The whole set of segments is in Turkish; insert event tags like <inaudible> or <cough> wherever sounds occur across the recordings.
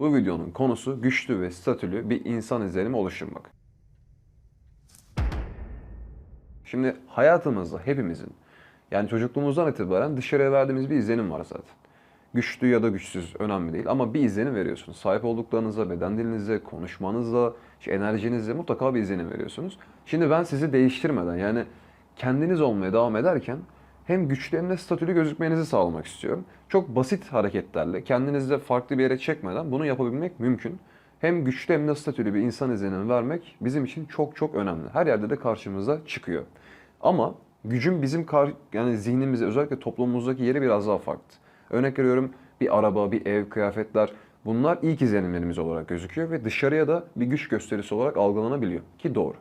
Bu videonun konusu güçlü ve statülü bir insan izlenimi oluşturmak. Şimdi hayatımızda hepimizin yani çocukluğumuzdan itibaren dışarıya verdiğimiz bir izlenim var zaten. Güçlü ya da güçsüz önemli değil ama bir izlenim veriyorsunuz. Sahip olduklarınıza, beden dilinize, konuşmanızla, işte enerjinizle mutlaka bir izlenim veriyorsunuz. Şimdi ben sizi değiştirmeden yani kendiniz olmaya devam ederken hem güçlü hem de statülü gözükmenizi sağlamak istiyorum. Çok basit hareketlerle kendinizi de farklı bir yere çekmeden bunu yapabilmek mümkün. Hem güçlü hem de statülü bir insan izlenimi vermek bizim için çok çok önemli. Her yerde de karşımıza çıkıyor. Ama gücün bizim kar, yani zihnimizde özellikle toplumumuzdaki yeri biraz daha farklı. Örnek veriyorum bir araba, bir ev, kıyafetler bunlar ilk izlenimlerimiz olarak gözüküyor ve dışarıya da bir güç gösterisi olarak algılanabiliyor ki doğru.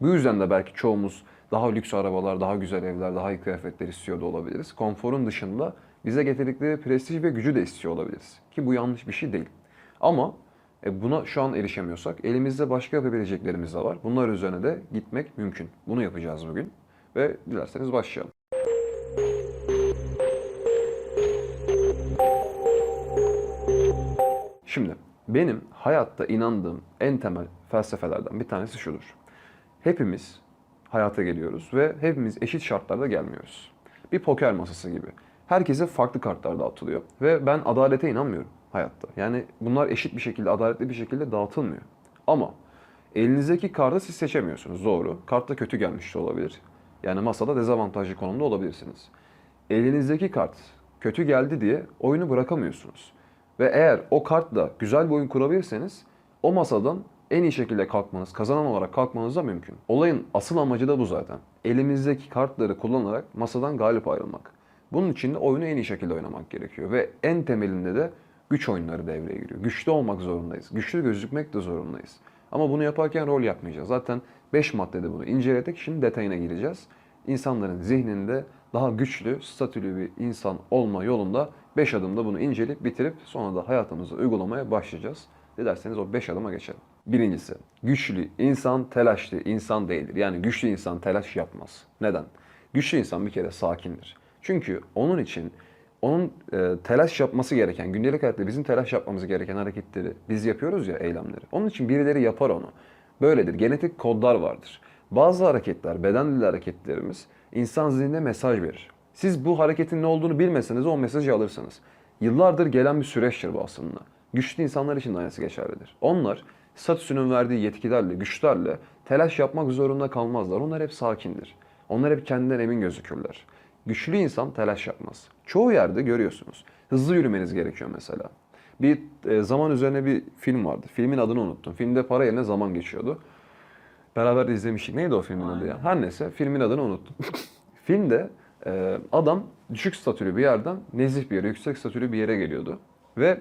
Bu yüzden de belki çoğumuz daha lüks arabalar, daha güzel evler, daha iyi kıyafetler istiyor da olabiliriz. Konforun dışında bize getirdikleri prestij ve gücü de istiyor olabiliriz. Ki bu yanlış bir şey değil. Ama e, buna şu an erişemiyorsak elimizde başka yapabileceklerimiz de var. Bunlar üzerine de gitmek mümkün. Bunu yapacağız bugün. Ve dilerseniz başlayalım. Şimdi benim hayatta inandığım en temel felsefelerden bir tanesi şudur. Hepimiz hayata geliyoruz ve hepimiz eşit şartlarda gelmiyoruz. Bir poker masası gibi. Herkese farklı kartlar dağıtılıyor ve ben adalete inanmıyorum hayatta. Yani bunlar eşit bir şekilde, adaletli bir şekilde dağıtılmıyor. Ama elinizdeki kartı siz seçemiyorsunuz doğru. Kartta kötü gelmiş de olabilir. Yani masada dezavantajlı konumda olabilirsiniz. Elinizdeki kart kötü geldi diye oyunu bırakamıyorsunuz. Ve eğer o kartla güzel bir oyun kurabilirseniz o masadan en iyi şekilde kalkmanız, kazanan olarak kalkmanız da mümkün. Olayın asıl amacı da bu zaten. Elimizdeki kartları kullanarak masadan galip ayrılmak. Bunun için de oyunu en iyi şekilde oynamak gerekiyor. Ve en temelinde de güç oyunları devreye giriyor. Güçlü olmak zorundayız. Güçlü gözükmek de zorundayız. Ama bunu yaparken rol yapmayacağız. Zaten 5 maddede bunu inceledik. Şimdi detayına gireceğiz. İnsanların zihninde daha güçlü, statülü bir insan olma yolunda 5 adımda bunu inceleyip bitirip sonra da hayatımızı uygulamaya başlayacağız. Dilerseniz o 5 adıma geçelim. Birincisi, güçlü insan telaşlı insan değildir. Yani güçlü insan telaş yapmaz. Neden? Güçlü insan bir kere sakindir. Çünkü onun için onun e, telaş yapması gereken, gündelik hayatta bizim telaş yapmamız gereken hareketleri biz yapıyoruz ya eylemleri. Onun için birileri yapar onu. Böyledir. Genetik kodlar vardır. Bazı hareketler, beden dili hareketlerimiz insan zihnine mesaj verir. Siz bu hareketin ne olduğunu bilmeseniz o mesajı alırsınız. Yıllardır gelen bir süreçtir bu aslında. Güçlü insanlar için de aynısı geçerlidir. Onlar statüsünün verdiği yetkilerle, güçlerle telaş yapmak zorunda kalmazlar. Onlar hep sakindir. Onlar hep kendinden emin gözükürler. Güçlü insan telaş yapmaz. Çoğu yerde görüyorsunuz. Hızlı yürümeniz gerekiyor mesela. Bir e, zaman üzerine bir film vardı. Filmin adını unuttum. Filmde para yerine zaman geçiyordu. Beraber de izlemiştik. Neydi o filmin adı ya? Her neyse filmin adını unuttum. <laughs> Filmde e, adam düşük statülü bir yerden nezih bir yere, yüksek statülü bir yere geliyordu. Ve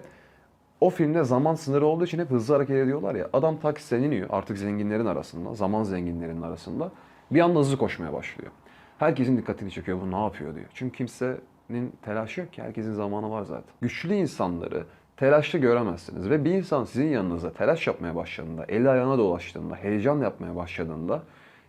o filmde zaman sınırı olduğu için hep hızlı hareket ediyorlar ya. Adam taksiden iniyor artık zenginlerin arasında, zaman zenginlerinin arasında. Bir anda hızlı koşmaya başlıyor. Herkesin dikkatini çekiyor bu ne yapıyor diyor. Çünkü kimsenin telaşı yok ki herkesin zamanı var zaten. Güçlü insanları telaşlı göremezsiniz. Ve bir insan sizin yanınıza telaş yapmaya başladığında, eli ayağına dolaştığında, heyecan yapmaya başladığında,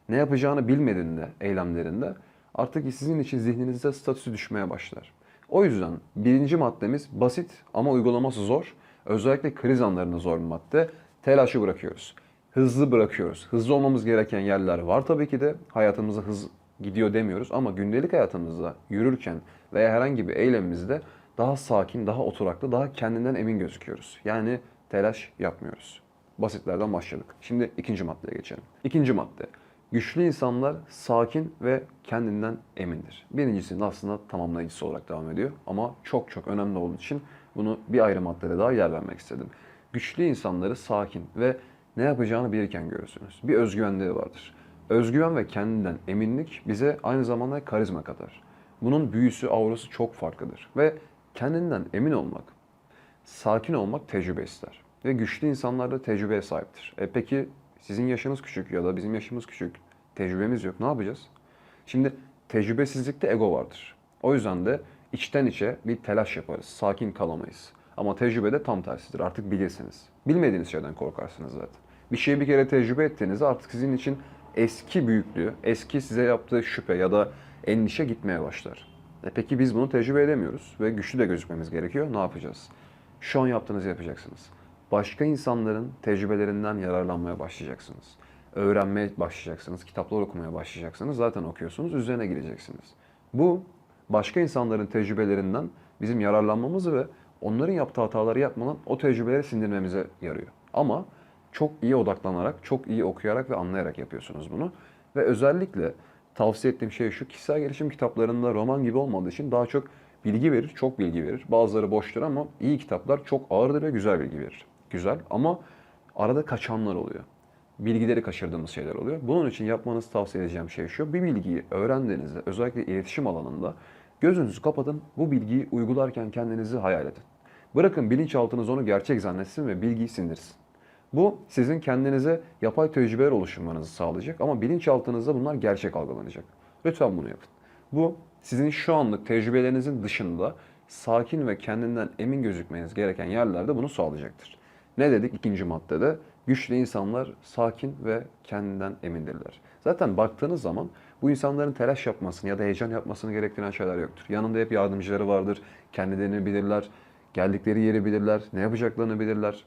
ne yapacağını bilmediğinde eylemlerinde artık sizin için zihninizde statüsü düşmeye başlar. O yüzden birinci maddemiz basit ama uygulaması zor. Özellikle kriz anlarında zor bir. Telaşı bırakıyoruz. Hızlı bırakıyoruz. Hızlı olmamız gereken yerler var tabii ki de. Hayatımıza hız gidiyor demiyoruz ama gündelik hayatımızda yürürken veya herhangi bir eylemimizde daha sakin, daha oturaklı, daha kendinden emin gözüküyoruz. Yani telaş yapmıyoruz. Basitlerden başladık. Şimdi ikinci maddeye geçelim. İkinci madde. Güçlü insanlar sakin ve kendinden emindir. Birincisinin aslında tamamlayıcısı olarak devam ediyor. Ama çok çok önemli olduğu için bunu bir ayrı maddede daha yer vermek istedim. Güçlü insanları sakin ve ne yapacağını bilirken görürsünüz. Bir özgüvenleri vardır. Özgüven ve kendinden eminlik bize aynı zamanda karizma katar. Bunun büyüsü, aurası çok farklıdır. Ve kendinden emin olmak, sakin olmak tecrübe ister. Ve güçlü insanlar da tecrübeye sahiptir. E peki sizin yaşınız küçük ya da bizim yaşımız küçük, tecrübemiz yok. Ne yapacağız? Şimdi tecrübesizlikte ego vardır. O yüzden de içten içe bir telaş yaparız. Sakin kalamayız. Ama tecrübede tam tersidir. Artık bilirsiniz. Bilmediğiniz şeyden korkarsınız zaten. Bir şeyi bir kere tecrübe ettiğinizde artık sizin için eski büyüklüğü, eski size yaptığı şüphe ya da endişe gitmeye başlar. E peki biz bunu tecrübe edemiyoruz ve güçlü de gözükmemiz gerekiyor. Ne yapacağız? Şu an yaptığınızı yapacaksınız. başka insanların tecrübelerinden yararlanmaya başlayacaksınız. Öğrenmeye başlayacaksınız, kitaplar okumaya başlayacaksınız. Zaten okuyorsunuz, üzerine gireceksiniz. Bu başka insanların tecrübelerinden bizim yararlanmamızı ve onların yaptığı hataları yapmadan o tecrübeleri sindirmemize yarıyor. Ama çok iyi odaklanarak, çok iyi okuyarak ve anlayarak yapıyorsunuz bunu. Ve özellikle tavsiye ettiğim şey şu, kişisel gelişim kitaplarında roman gibi olmadığı için daha çok bilgi verir, çok bilgi verir. Bazıları boştur ama iyi kitaplar çok ağırdır ve güzel bilgi verir. Güzel ama arada kaçanlar oluyor. Bilgileri kaçırdığımız şeyler oluyor. Bunun için yapmanızı tavsiye edeceğim şey şu, bir bilgiyi öğrendiğinizde, özellikle iletişim alanında gözünüzü kapatın, bu bilgiyi uygularken kendinizi hayal edin. Bırakın bilinçaltınız onu gerçek zannetsin ve bilgiyi sindirsin. Bu sizin kendinize yapay tecrübeler oluşturmanızı sağlayacak ama bilinçaltınızda bunlar gerçek algılanacak. Lütfen bunu yapın. Bu sizin şu anlık tecrübelerinizin dışında sakin ve kendinden emin gözükmeniz gereken yerlerde bunu sağlayacaktır. Ne dedik ikinci maddede? Güçlü insanlar sakin ve kendinden emindirler. Zaten baktığınız zaman bu insanların telaş yapmasını ya da heyecan yapmasını gerektiren şeyler yoktur. Yanında hep yardımcıları vardır, kendilerini bilirler, geldikleri yeri bilirler, ne yapacaklarını bilirler.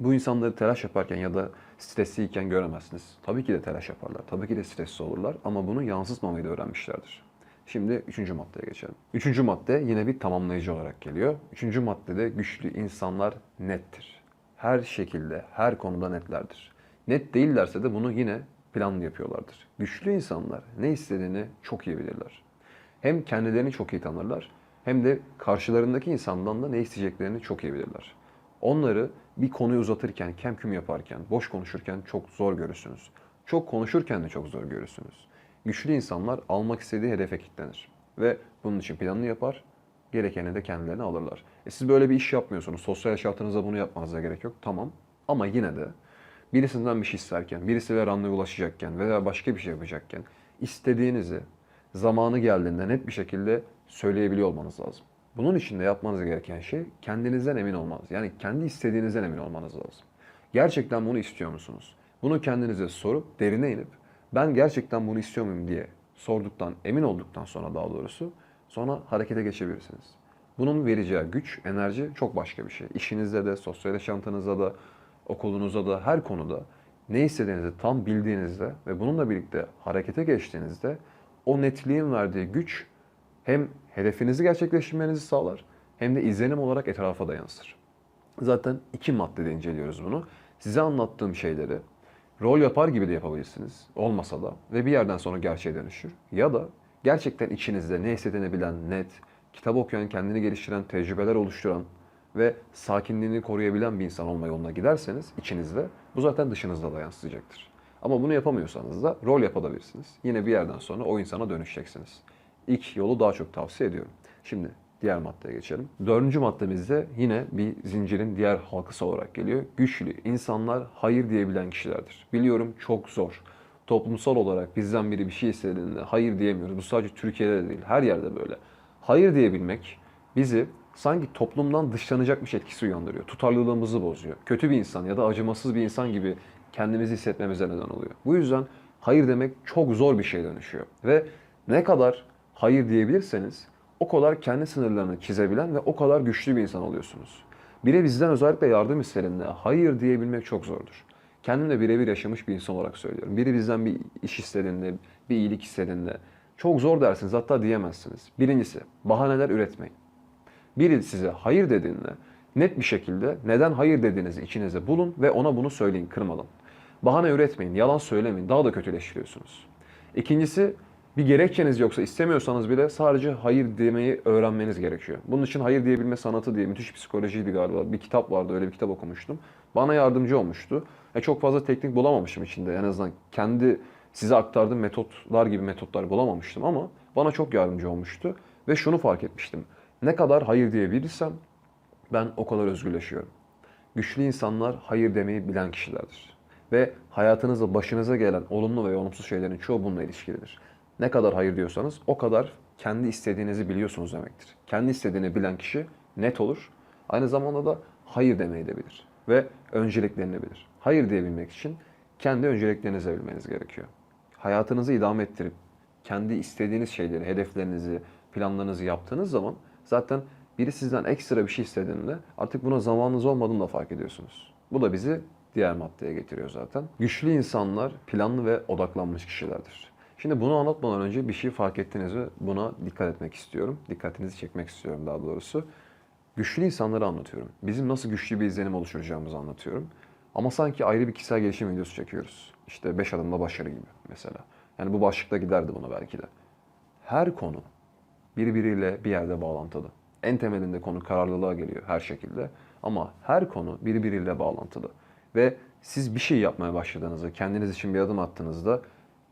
Bu insanları telaş yaparken ya da stresliyken göremezsiniz. Tabii ki de telaş yaparlar, tabii ki de stresli olurlar ama bunu yansıtmamayı da öğrenmişlerdir. Şimdi üçüncü maddeye geçelim. Üçüncü madde yine bir tamamlayıcı olarak geliyor. Üçüncü maddede güçlü insanlar nettir. Her şekilde, her konuda netlerdir. Net değillerse de bunu yine planlı yapıyorlardır. Güçlü insanlar ne istediğini çok iyi bilirler. Hem kendilerini çok iyi tanırlar hem de karşılarındaki insandan da ne isteyeceklerini çok iyi bilirler. Onları bir konuyu uzatırken, kemküm yaparken, boş konuşurken çok zor görürsünüz. Çok konuşurken de çok zor görürsünüz. Güçlü insanlar almak istediği hedefe kilitlenir. Ve bunun için planını yapar, gerekeni de kendilerine alırlar. E siz böyle bir iş yapmıyorsunuz. Sosyal yaşantınızda bunu yapmanıza gerek yok. Tamam. Ama yine de birisinden bir şey isterken, birisiyle randevulaşacakken veya başka bir şey yapacakken istediğinizi zamanı geldiğinde net bir şekilde söyleyebiliyor olmanız lazım. Bunun için de yapmanız gereken şey kendinizden emin olmanız. Yani kendi istediğinizden emin olmanız lazım. Gerçekten bunu istiyor musunuz? Bunu kendinize sorup derine inip ben gerçekten bunu istiyor muyum diye sorduktan, emin olduktan sonra daha doğrusu sonra harekete geçebilirsiniz. Bunun vereceği güç, enerji çok başka bir şey. İşinizde de, sosyal yaşantınızda da, okulunuzda da, her konuda ne istediğinizi tam bildiğinizde ve bununla birlikte harekete geçtiğinizde o netliğin verdiği güç hem hedefinizi gerçekleştirmenizi sağlar hem de izlenim olarak etrafa da yansır. Zaten iki maddede inceliyoruz bunu. Size anlattığım şeyleri rol yapar gibi de yapabilirsiniz. Olmasa da ve bir yerden sonra gerçeğe dönüşür. Ya da gerçekten içinizde ne istediğini bilen, net, kitap okuyan, kendini geliştiren, tecrübeler oluşturan ve sakinliğini koruyabilen bir insan olma yoluna giderseniz içinizde bu zaten dışınızda da yansıyacaktır. Ama bunu yapamıyorsanız da rol yapabilirsiniz. Yine bir yerden sonra o insana dönüşeceksiniz. İlk yolu daha çok tavsiye ediyorum. Şimdi diğer maddeye geçelim. Dördüncü maddemizde yine bir zincirin diğer halkası olarak geliyor. Güçlü insanlar hayır diyebilen kişilerdir. Biliyorum çok zor. Toplumsal olarak bizden biri bir şey istediğinde hayır diyemiyoruz. Bu sadece Türkiye'de de değil, her yerde böyle. Hayır diyebilmek bizi sanki toplumdan dışlanacakmış etkisi uyandırıyor. Tutarlılığımızı bozuyor. Kötü bir insan ya da acımasız bir insan gibi kendimizi hissetmemize neden oluyor. Bu yüzden hayır demek çok zor bir şey dönüşüyor. Ve ne kadar hayır diyebilirseniz o kadar kendi sınırlarını çizebilen ve o kadar güçlü bir insan oluyorsunuz. Biri bizden özellikle yardım istediğinde hayır diyebilmek çok zordur. Kendim de birebir yaşamış bir insan olarak söylüyorum. Biri bizden bir iş istediğinde, bir iyilik istediğinde çok zor dersiniz hatta diyemezsiniz. Birincisi bahaneler üretmeyin. Biri size hayır dediğinde net bir şekilde neden hayır dediğinizi içinize bulun ve ona bunu söyleyin kırmadan. Bahane üretmeyin, yalan söylemeyin. Daha da kötüleştiriyorsunuz. İkincisi bir gerekçeniz yoksa istemiyorsanız bile sadece hayır demeyi öğrenmeniz gerekiyor. Bunun için hayır diyebilme sanatı diye müthiş psikolojiydi galiba. Bir kitap vardı öyle bir kitap okumuştum. Bana yardımcı olmuştu. E çok fazla teknik bulamamışım içinde. En azından kendi size aktardığım metotlar gibi metotlar bulamamıştım ama bana çok yardımcı olmuştu. Ve şunu fark etmiştim. Ne kadar hayır diyebilirsem ben o kadar özgürleşiyorum. Güçlü insanlar hayır demeyi bilen kişilerdir. Ve hayatınızda başınıza gelen olumlu ve olumsuz şeylerin çoğu bununla ilişkilidir. Ne kadar hayır diyorsanız o kadar kendi istediğinizi biliyorsunuz demektir. Kendi istediğini bilen kişi net olur. Aynı zamanda da hayır demeyi de bilir. Ve önceliklerini bilir. Hayır diyebilmek için kendi önceliklerinizi bilmeniz gerekiyor. Hayatınızı idame ettirip kendi istediğiniz şeyleri, hedeflerinizi, planlarınızı yaptığınız zaman zaten biri sizden ekstra bir şey istediğinde artık buna zamanınız olmadığını da fark ediyorsunuz. Bu da bizi diğer maddeye getiriyor zaten. Güçlü insanlar planlı ve odaklanmış kişilerdir. Şimdi bunu anlatmadan önce bir şey fark ettiniz ve buna dikkat etmek istiyorum. Dikkatinizi çekmek istiyorum daha doğrusu. Güçlü insanları anlatıyorum. Bizim nasıl güçlü bir izlenim oluşturacağımızı anlatıyorum. Ama sanki ayrı bir kişisel gelişim videosu çekiyoruz. İşte 5 adımda başarı gibi mesela. Yani bu başlıkta giderdi buna belki de. Her konu birbiriyle bir yerde bağlantılı. En temelinde konu kararlılığa geliyor her şekilde. Ama her konu birbiriyle bağlantılı. Ve siz bir şey yapmaya başladığınızda, kendiniz için bir adım attığınızda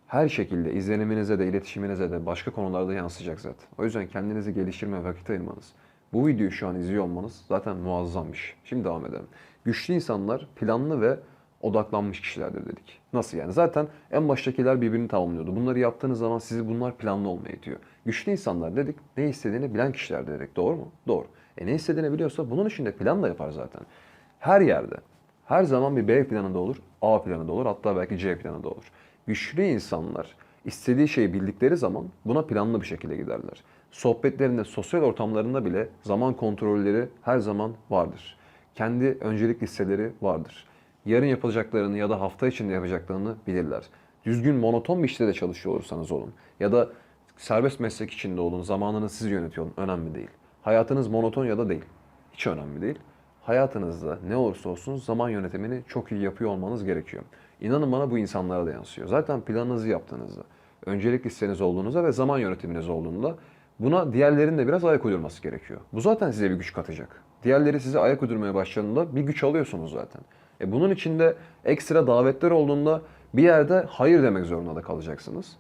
her şekilde izleniminize de, iletişiminize de başka konularda yansıyacak zaten. O yüzden kendinizi geliştirmeye vakit ayırmanız, bu videoyu şu an izliyor olmanız zaten muazzam bir şey. Şimdi devam edelim. Güçlü insanlar planlı ve odaklanmış kişilerdir dedik. Nasıl yani? Zaten en baştakiler birbirini tamamlıyordu. Bunları yaptığınız zaman sizi bunlar planlı olmaya itiyor. Güçlü insanlar dedik ne istediğini bilen kişiler dedik. Doğru mu? Doğru. E ne istediğini biliyorsa bunun için de plan da yapar zaten. Her yerde. Her zaman bir B planında olur, A planında olur, hatta belki C planında olur. Güçlü insanlar istediği şeyi bildikleri zaman buna planlı bir şekilde giderler. Sohbetlerinde, sosyal ortamlarında bile zaman kontrolleri her zaman vardır. Kendi öncelik listeleri vardır. Yarın yapacaklarını ya da hafta içinde yapacaklarını bilirler. Düzgün, monoton bir işte de çalışıyor olursanız olun. Ya da serbest meslek içinde olun, zamanını siz yönetiyor. Önemli değil. Hayatınız monoton ya da değil. Hiç önemli değil. Hayatınızda ne olursa olsun zaman yönetimini çok iyi yapıyor olmanız gerekiyor. İnanın bana bu insanlara da yansıyor. Zaten planınızı yaptığınızda, öncelik listeniz olduğunuzda ve zaman yönetiminiz olduğunda buna diğerlerinin de biraz ayak uydurması gerekiyor. Bu zaten size bir güç katacak. Diğerleri size ayak uydurmaya başladığında bir güç alıyorsunuz zaten. E bunun içinde ekstra davetler olduğunda bir yerde hayır demek zorunda da kalacaksınız.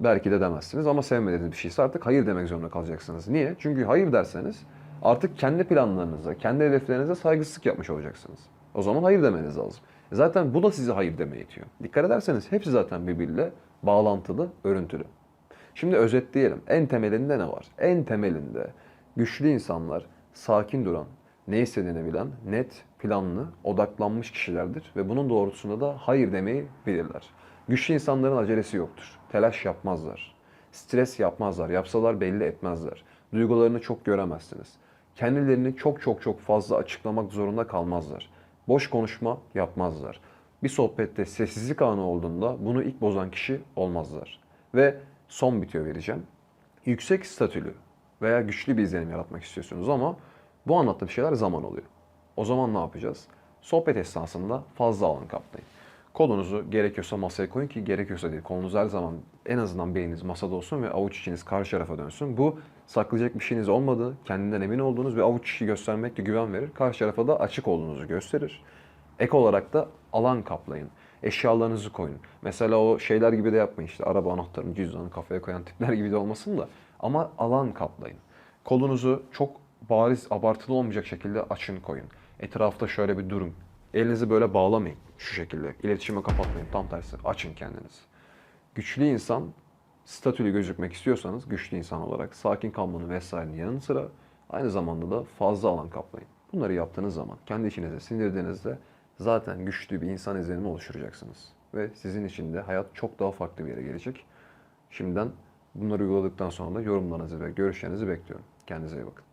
Belki de demezsiniz ama sevmediğiniz bir şeyse artık hayır demek zorunda kalacaksınız. Niye? Çünkü hayır derseniz artık kendi planlarınıza, kendi hedeflerinize saygısızlık yapmış olacaksınız. O zaman hayır demeniz lazım. E Zaten bu da sizi hayır demeye itiyor. Dikkat ederseniz hepsi zaten birbiriyle bağlantılı, örüntülü. Şimdi özetleyelim. En temelinde ne var? En temelinde güçlü insanlar, sakin duran, ne istediğini bilen, net, planlı, odaklanmış kişilerdir ve bunun doğrultusunda da hayır demeyi bilirler. Güçlü insanların acelesi yoktur. Telaş yapmazlar. Stres yapmazlar. Yapsalar belli etmezler. Duygularını çok göremezsiniz. Kendilerini çok çok çok fazla açıklamak zorunda kalmazlar. Boş konuşma yapmazlar. Bir sohbette sessizlik anı olduğunda bunu ilk bozan kişi olmazlar. Ve son bitiyor vereceğim. Yüksek statülü veya güçlü bir izlenim yaratmak istiyorsunuz ama bu anlattığım şeyler zaman oluyor. O zaman ne yapacağız? Sohbet esnasında fazla alan kaplayın. Kolunuzu gerekiyorsa masaya koyun ki gerekiyorsa değil. Kolunuz her zaman en azından beyniniz masada olsun ve avuç içiniz karşı tarafa dönsün. Bu saklayacak bir şeyiniz olmadığı, kendinden emin olduğunuz ve avuç içi göstermekle güven verir. Karşı tarafa da açık olduğunuzu gösterir. Ek olarak da alan kaplayın. Eşyalarınızı koyun. Mesela o şeyler gibi de yapmayın işte araba anahtarını, cüzdanı kafaya koyan tipler gibi de olmasın da. Ama alan kaplayın. Kolunuzu çok bariz, abartılı olmayacak şekilde açın koyun. Etrafta şöyle bir durun. Elinizi böyle bağlamayın şu şekilde. İletişime kapatmayın. Tam tersi açın kendinizi. Güçlü insan, statülü gözükmek istiyorsanız güçlü insan olarak sakin kalmanın vesairenin yanı sıra aynı zamanda da fazla alan kaplayın. Bunları yaptığınız zaman kendi içinize sindirdiğinizde zaten güçlü bir insan izlenimi oluşturacaksınız. Ve sizin için de hayat çok daha farklı bir yere gelecek. Şimdiden bunları uyguladıktan sonra da yorumlarınızı ve görüşlerinizi bekliyorum. Kendinize iyi bakın.